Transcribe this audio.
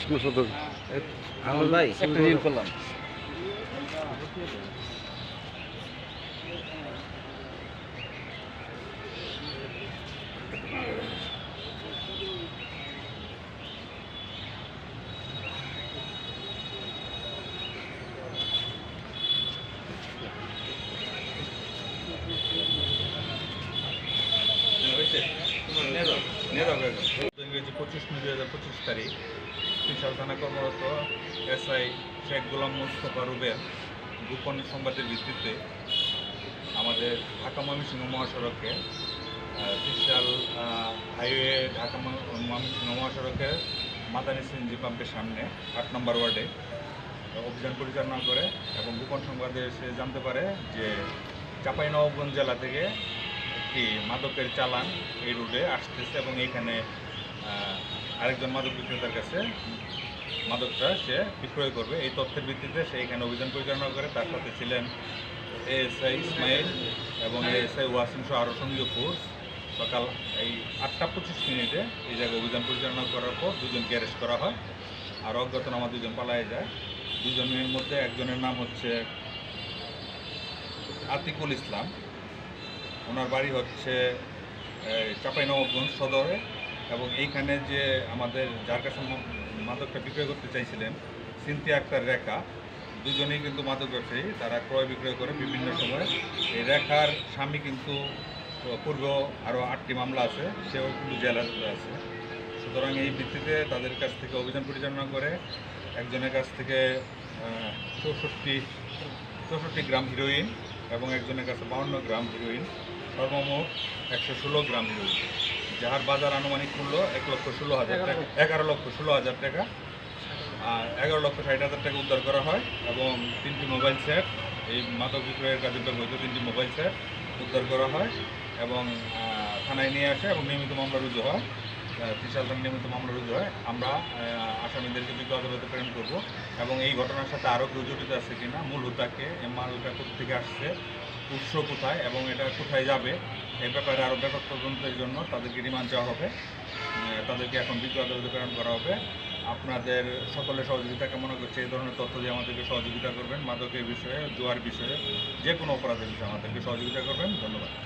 শিক্ষা সদর আহমদ ভাই একটা রিল করলাম। ইংরেজি পঁচিশ দুই হাজার পঁচিশ তারিখ। বিশাল থানা কর্মরত এসআই শেখ গোলাম মুস্তফা রুবেল গোপন সংবাদের ভিত্তিতে আমাদের ঢাকা ময়মনসিংহ মহাসড়কে বিশাল হাইওয়ে ঢাকা ময়- ময়মনসিংহ মহাসড়কের মাদানী সিএনজি পাম্পের সামনে আট নম্বর ওয়ার্ডে অভিযান পরিচালনা করে এবং গোপন সংবাদে সে জানতে পারে যে চাঁপাইনবাবগঞ্জ জেলা থেকে একটি মাদকের চালান এই রুটে আসতেছে এবং এইখানে আহ, আরেকজন মাদক বিক্রেতার কাছে মাদকটা সে বিক্রয় করবে। এই তথ্যের ভিত্তিতে সে এখানে অভিযান পরিচালনা করে। তার সাথে ছিলেন এএসআই ইসমাইল এবং এএসআই ওয়াসিম সহ আরও সঙ্গীয় ফোর্স। সকাল এই আটটা পঁচিশ মিনিটে এই জায়গায় অভিযান পরিচালনা করার পর দুজনকে অ্যারেস্ট করা হয়। আর অজ্ঞাতনামা দুজন পালায় যায়। দুজনের মধ্যে একজনের নাম হচ্ছে আতিকুল ইসলাম। ওনার বাড়ি হচ্ছে চাঁপাইনবাবগঞ্জ সদরে। এবং এইখানে যে আমাদের যার কাছে মাদকটা বিক্রয় করতে চাইছিলেন সিনথিয়া আক্তার রেখা, দুজনেই কিন্তু মাদক ব্যবসায়ী, তারা ক্রয় বিক্রয় করে বিভিন্ন সময়। এই রেখার স্বামী কিন্তু পূর্ব আরও আটটি মামলা আছে, সেও কিন্তু জেলাতে আছে। সুতরাং এই ভিত্তিতে তাদের কাছ থেকে অভিযান পরিচালনা করে, একজনের কাছ থেকে চৌষট্টি চৌষট্টি গ্রাম হিরোইন এবং একজনের কাছে বাউন্ন গ্রাম হিরোইন, সর্বমোট একশো ষোলো গ্রাম হিরোইন। যার বাজার আনুমানিক মূল্য এক লক্ষ ষোলো হাজার টাকা এগারো লক্ষ ষোলো হাজার টাকা। আর এগারো লক্ষ ষাট হাজার টাকা উদ্ধার করা হয় এবং তিনটি মোবাইল সেট এই মাদক বিক্রয়ের কাজে ব্যবহৃত তিনটি মোবাইল সেট উদ্ধার করা হয় এবং থানায় নিয়ে আসে এবং নিয়মিত মামলা রুজু হয়। ত্রিশাল থানায় নিয়মিত মামলা রুজু হয়। আমরা আসামিদেরকে বিজ্ঞ আদালতে প্রেরণ করব এবং এই ঘটনার সাথে আরও কেউ জড়িত আছে কিনা মূল হুতাকে এই মালটা থেকে আসছে উৎস কোথায় এবং এটা কোথায় যাবে এই ব্যাপারে আরও ব্যাপক তদন্তের জন্য তাদেরকে রিমান্ড চাওয়া হবে। তাদেরকে এখন বিজ্ঞ আদালতে প্রেরণ করা হবে। আপনাদের সকলের সহযোগিতা কামনা করছে। এই ধরনের তথ্য দিয়ে আমাদেরকে সহযোগিতা করবেন। মাদকের বিষয়ে, জোয়ার বিষয়ে, যে কোনো অপরাধের বিষয়ে আমাদেরকে সহযোগিতা করবেন। ধন্যবাদ।